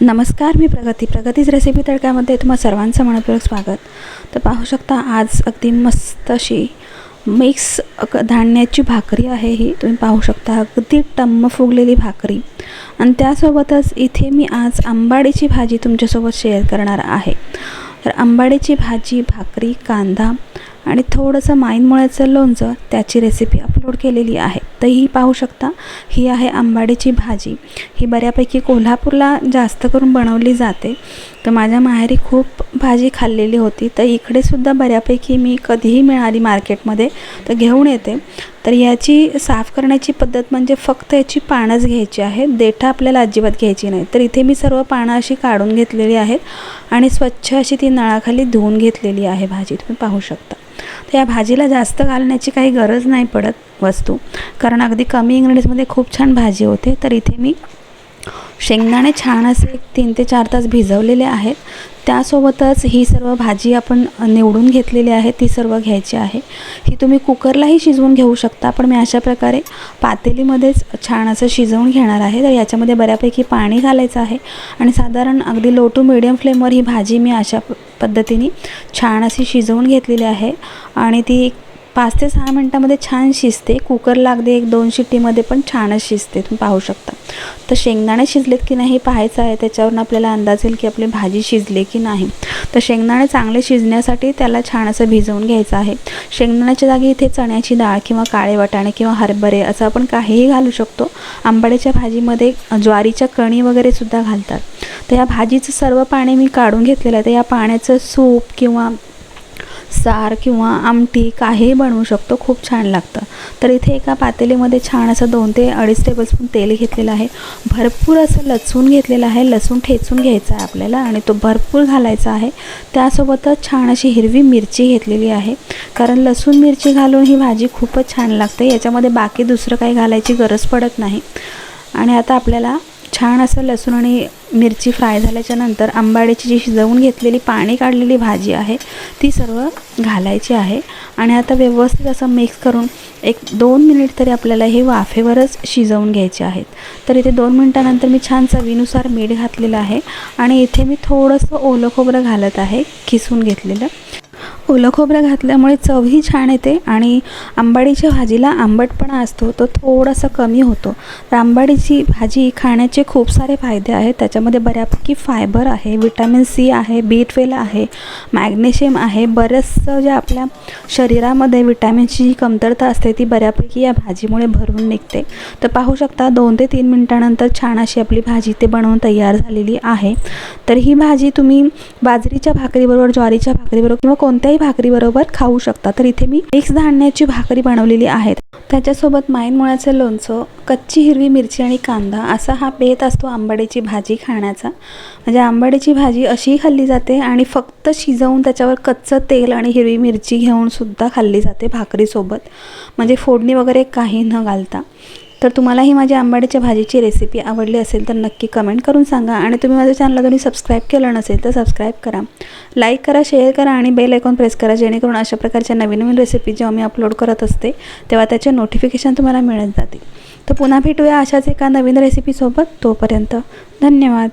नमस्कार मी प्रगती. प्रगतीच रेसिपी तडक्यामध्ये तुम्हा सर्वांचं मनपूर्वक स्वागत. तर पाहू शकता आज अगदी मस्त अशी मिक्स धान्याची भाकरी आहे ही. तुम्ही पाहू शकता अगदी टम्म फुगलेली भाकरी. आणि त्यासोबतच इथे मी आज आंबाडीची भाजी तुमच्यासोबत शेअर करणार आहे. तर आंबाडीची भाजी भाकरी कांदा आणि थोडंसं माईनमुळ्याचं लोणचं त्याची रेसिपी अपलोड केलेली आहे. तर ही पाहू शकता ही आहे आंबाडीची भाजी. ही बऱ्यापैकी कोल्हापूरला जास्त करून बनवली जाते. तर माझ्या माहेरी खूप भाजी खाल्लेली होती. तर इकडेसुद्धा बऱ्यापैकी मी कधीही मिळाली मार्केटमध्ये तर घेऊन येते. तर याची साफ करण्याची पद्धत म्हणजे फक्त याची पानंच घ्यायची आहेत देठा आपल्याला अजिबात घ्यायची नाही. तर इथे मी सर्व पानं अशी काढून घेतलेली आहेत आणि स्वच्छ अशी ती नळाखाली धुवून घेतलेली आहे भाजी. तुम्ही पाहू शकता. तर या भाजीला जास्त घालण्याची काही गरज नाही पडत वस्तू. कारण अगदी कमी इंग्रेडियंट्समध्ये खूप छान भाजी होते. तर इथे मी शेंगदाणे छान असे एक तीन ते चार तास भिजवलेले आहेत. त्यासोबतच ही सर्व भाजी आपण निवडून घेतलेली आहे. ती सर्व घ्यायची आहे. ही तुम्ही कुकरलाही शिजवून घेऊ शकता. पण मी अशा प्रकारे पातेलीमध्येच छान असं शिजवून घेणार आहे. तर याच्यामध्ये बऱ्यापैकी पाणी घालायचं आहे. आणि साधारण अगदी लो टू मिडियम फ्लेमवर ही भाजी मी अशा प- पद्धतीने छान अशी शिजवून घेतलेली आहे. आणि ती पाच ते सहा मिनटामध्ये छान शिजते. कुकरला अगदी एक दोन शिट्टीमध्ये पण छानच शिजते. तुम्ही पाहू शकता. तर शेंगदाणे शिजलेत की नाही हे पाहायचं आहे. त्याच्यावरून आपल्याला अंदाज येईल की आपली भाजी शिजली की नाही. तर शेंगदाणे चांगले शिजण्यासाठी त्याला छान असं भिजवून घ्यायचं आहे. शेंगदाण्याच्या जागी इथे चण्याची डाळ किंवा काळे वाटाणे किंवा हरभरे असं आपण काहीही घालू शकतो. आंबाड्याच्या भाजीमध्ये ज्वारीच्या कणी वगैरे सुद्धा घालतात. तर या भाजीचं सर्व पाणी मी काढून घेतलेलं आहे. तर या पाण्याचं सूप किंवा सार किंवा आमटी काहीही बनवू शकतो. खूप छान लागतं. तर इथे एका पातेलीमध्ये छान असं दोन ते अडीच टेबलस्पून तेल घेतलेलं आहे. भरपूर असं लसूण घेतलेलं आहे. लसूण ठेचून घ्यायचा आहे आपल्याला आणि तो भरपूर घालायचा आहे. त्यासोबतच छान अशी हिरवी मिरची घेतलेली आहे. कारण लसूण मिरची घालून ही भाजी खूपच छान लागते. याच्यामध्ये बाकी दुसरं काही घालायची गरज पडत नाही. आणि आता आपल्याला छान असं लसूण आणि मिरची फ्राय झाल्याच्यानंतर आंबाड्याची जी शिजवून घेतलेली पाणी काढलेली भाजी आहे ती सर्व घालायची आहे. आणि आता व्यवस्थित असं मिक्स करून एक दोन मिनिट तरी आपल्याला हे वाफेवरच शिजवून घ्यायचे आहेत. तर इथे दोन मिनटानंतर मी छान चवीनुसार मीठ घातलेलं आहे. आणि इथे मी थोडंसं ओलं खोबरं घालत आहे किसून घेतलेलं. ओलं खोबरं घातल्यामुळे चवही छान येते आणि आंबाडीच्या भाजीला आंबटपणा असतो तो थोडासा कमी होतो. तर आंबाडीची भाजी खाण्याचे खूप सारे फायदे आहेत. त्याच्यामध्ये बऱ्यापैकी फायबर आहे विटॅमिन सी आहे बी ट्वेल आहे मॅग्नेशियम आहे. बरंचसं जे आपल्या शरीरामध्ये विटॅमिनची जी कमतरता असते ती बऱ्यापैकी या भाजीमुळे भरून निघते. तर पाहू शकता दोन ते तीन मिनटानंतर छान अशी आपली भाजी ते बनवून तयार झालेली आहे. तर ही भाजी तुम्ही बाजरीच्या भाकरीबरोबर ज्वारीच्या भाकरीबरोबर किंवा कोणत्याही भाकरीबरोबर खाऊ शकता. तर इथे मी मिक्स धान्याची भाकरी बनवलेली आहे त्याच्यासोबत माईन मुळ्याचं लोणचं कच्ची हिरवी मिरची आणि कांदा असा हा बेत असतो आंबाडीची भाजी खाण्याचा. म्हणजे आंबाडीची भाजी अशीही खाल्ली जाते आणि फक्त शिजवून त्याच्यावर कच्चं तेल आणि हिरवी मिरची घेऊन सुद्धा खाल्ली जाते भाकरीसोबत. म्हणजे फोडणी वगैरे काही न घालता. तर तुम्हालाही माझ्या आंबाडीच्या भाजीची रेसिपी आवडली असेल तर नक्की कमेंट करून सांगा. आणि तुम्ही माझ्या चॅनलला तुम्ही सबस्क्राईब केलं नसेल तर सबस्क्राईब करा. लाईक करा शेअर करा आणि बेल आयकॉन प्रेस करा जेणेकरून अशा प्रकारच्या नवीन नवीन रेसिपी जेव्हा मी अपलोड करत असते तेव्हा त्याचे नोटिफिकेशन तुम्हाला मिळत जातील. तर पुन्हा भेटूया अशाच एका नवीन रेसिपीसोबत तोपर्यंत धन्यवाद.